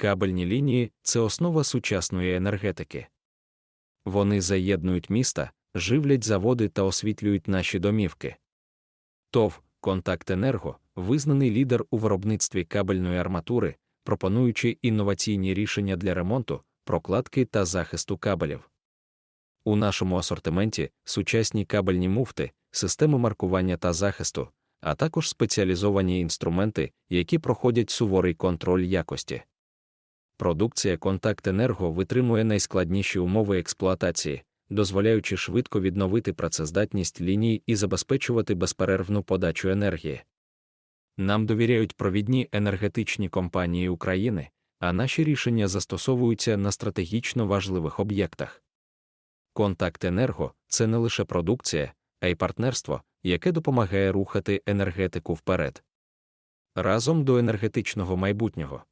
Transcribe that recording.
Кабельні лінії це основа сучасної енергетики. Вони заєднують міста, живлять заводи та освітлюють наші домівки. ТОВ «Контактенерго» визнаний лідер у виробництві кабельної арматури, пропонуючи інноваційні рішення для ремонту, прокладки та захисту кабелів. У нашому асортименті сучасні кабельні муфти, системи маркування та захисту, а також спеціалізовані інструменти, які проходять суворий контроль якості. Продукція «Контактенерго» витримує найскладніші умови експлуатації, дозволяючи швидко відновити працездатність ліній і забезпечувати безперервну подачу енергії. Нам довіряють провідні енергетичні компанії України, а наші рішення застосовуються на стратегічно важливих об'єктах. «Контактенерго» – це не лише продукція, а й партнерство, яке допомагає рухати енергетику вперед. Разом до енергетичного майбутнього.